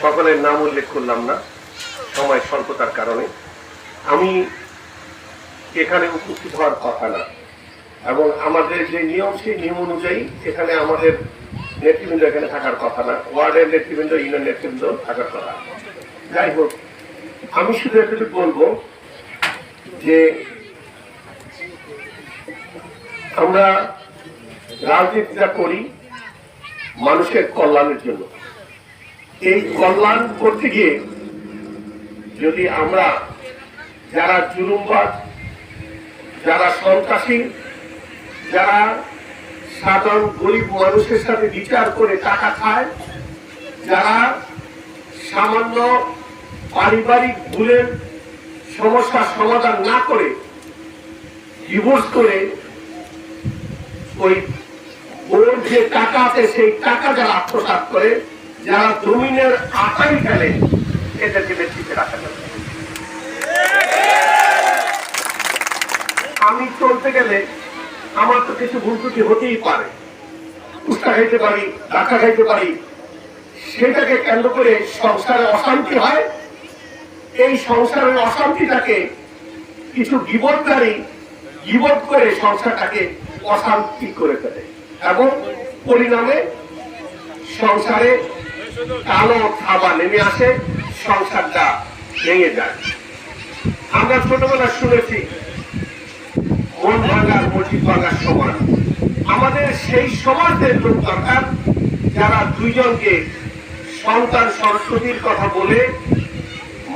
সকলের নাম উল্লেখ করলাম না, সময় স্বল্পতার কারণে। আমি এখানে উপস্থিত হওয়ার কথা না, এবং আমাদের যে নিয়ম, সেই নিয়ম অনুযায়ী এখানে আমাদের নেতৃবৃন্দ এখানে থাকার কথা না, ওয়ার্ডের নেতৃবৃন্দ, ইউনিয়ন নেতৃবৃন্দ থাকার কথা। যাই হোক, আমি শুধু এটুকু বলব যে আমরা রাজনীতিটা করি মানুষের কল্যাণের জন্য। এই কল্যাণ করতে গিয়ে যদি আমরা যারা জুলুমবাজ যারা সন্ত্রাসী, যারা সাধারণ গরিব মানুষের সাথে বিচার করে টাকা খায়, যারা সামান্য পারিবারিক ভুলের সমস্যার সমাধান না করে ডিভোর্স করে ওই ওর যে টাকা আছে, সেই টাকা যারা আত্মসাৎ করে, যারা জমিনের আটাই ফেলে, এদেরকে নেতৃত্বে রাখা যাবে। আমি চলতে গেলে আমার তো কিছু ভুল ত্রুটি হতেই পারে। উস্তা খাইতে পারি ডাকা খাইতে পারি, সেটাকে কেন্দ্র করে সংসারে অশান্তি হয়। এই সংসারের অশান্তিটাকে কিছু বিপদকারী বিপদ করে সংসারটাকে অশান্তি করে ফেলে। এবং পরিণামে সংসারে কালো খাবার নেমে আসে, সংসারটা ভেঙে যায়। আমরা ছোটবেলা শুনেছি মন ভাঙার মসজিদ ভাঙার সমান আমাদের সেই সমাজের লোক দরকার, যারা দুইজনকে সন্তান সরস্বতীর কথা বলে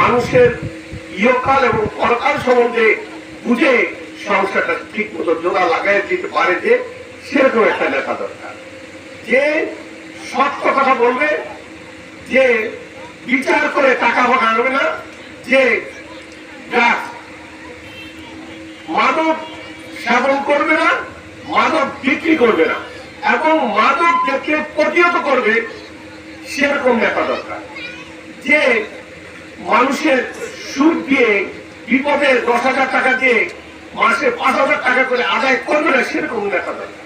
মানুষের ইহকাল এবং পরকাল সম্বন্ধে বুঝে সংসারটা ঠিক মতো জোড়া লাগাই দিতে পারে যে সেরকম একটা নেতা দরকার। যে সত্য কথা বলবে, যে বিচার করে টাকা ভাগাবে না, যে মাদক সেবন করবে না, মাদক বিক্রি করবে না, এবং মাদক যাকে প্রতিহত করবে, সেরকম নেতা দরকার। যে মানুষের সুদ দিয়ে বিপদে দশ হাজার টাকা দিয়ে মাসে পাঁচ হাজার টাকা করে আদায় করবে না, সেরকম নেতা দরকার।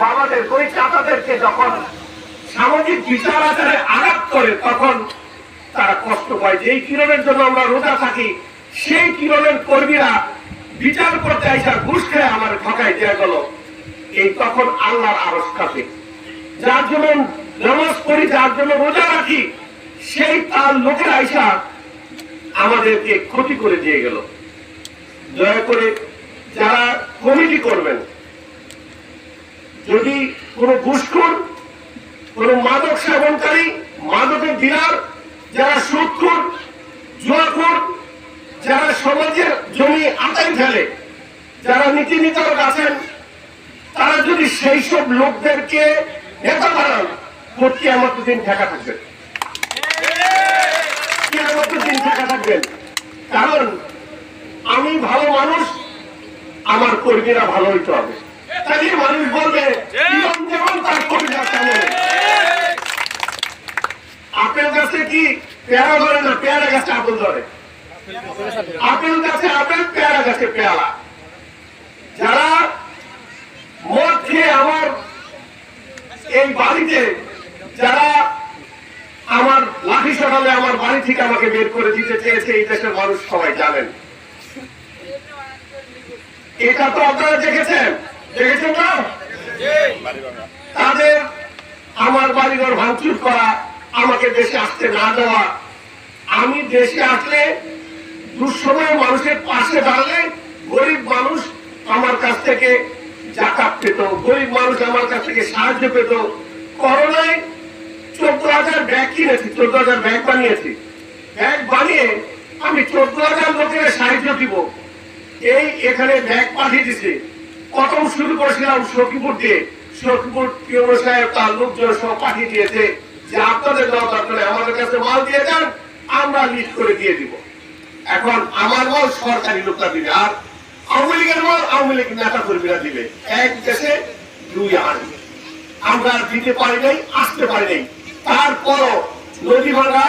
বাবাদের ওই চাচাদেরকে যখন সামাজিক বিচার আচারে আঘাত করে, তখন তারা কষ্ট পায় যেই কিরণের জন্য আমরা রোজা থাকি, সেই কিরণের কর্মীরা বিচার করতে আইসা ঘুষ খেয়ে আমার ঠকাই দেওয়া গেল। এই তখন আল্লাহর আরস কাছে যার জন্য নামাজ পড়ি, যার জন্য রোজা রাখি, সেই তার লোকের আইসা আমাদেরকে ক্ষতি করে দিয়ে গেল। দয়া করে যারা কমিটি করবেন যদি কোনো ঘুষখোর, কোন মাদক সেবনকারী, মাদকের ডিলার, যারা সুদখোর, জুয়াখোর, যারা সমাজের জমি আদায় ফেলে, যারা নীতি নির্ধারক আছেন, তারা যদি সেই সব লোকদেরকে নেতা বানান আমার তো দিন ঠেকা থাকবেন কেয়ামত দিন ঠেকা থাকবেন কারণ আমি ভালো মানুষ, আমার কর্মীরা ভালো হইতে হবে। তাহলে মানুষ বলবে তার আপেল গাছে কি পেয়ারা ধরে না পেয়ারা গাছে আপেল ধরে? আপেল গাছে আপেল পেয়ারা গাছে পেয়ারা। যারা মদ খেয়ে আমার এই বাড়িতে যারা আমার লাঠি সকালে আমার বাড়ি থেকে আমাকে বের করে দিতে চেয়েছে এই দেশের মানুষ সবাই জানেন। এটা তো আপনারা দেখেছেন। তাদের আমার বাড়িঘর ভাঙচুর করা, আমাকে দেশে আসতে না দেওয়া। আমি দেশে আসলে দুঃসময় মানুষের পাশে দাঁড়ালে গরিব মানুষ আমার কাছ থেকে জাকাত পেত, গরিব মানুষ আমার কাছ থেকে সাহায্য পেত। করোনায় চোদ্দ হাজার ব্যাগ কিনেছি চোদ্দ হাজার ব্যাগ বানিয়েছি। ব্যাগ বানিয়ে আমি চোদ্দ হাজার লোকের সাহায্য দিব। এই এখানে ব্যাগ পাঠিয়ে দিছে। প্রথম শুরু করেছিলাম সখীপুর দিয়ে। শোকপুর পিওর সাহেব তার লোকজন সব পাঠিয়ে দিয়েছে যে আপনাদের দরকার নেই, আমাদের কাছে মাল দিয়ে দেন আমরা লিস্ট করে দিয়ে দিব। এখন আমার মাল সরকারি লোকটা দিবে আর আওয়ামী লীগের মাল আওয়ামী লীগ নেতা কর্মীরা দিবে। এক দেশে দুই আর্মি আমরা দিতে পারি নাই আসতে পারি নাই। তারপরও নদী ভাঙা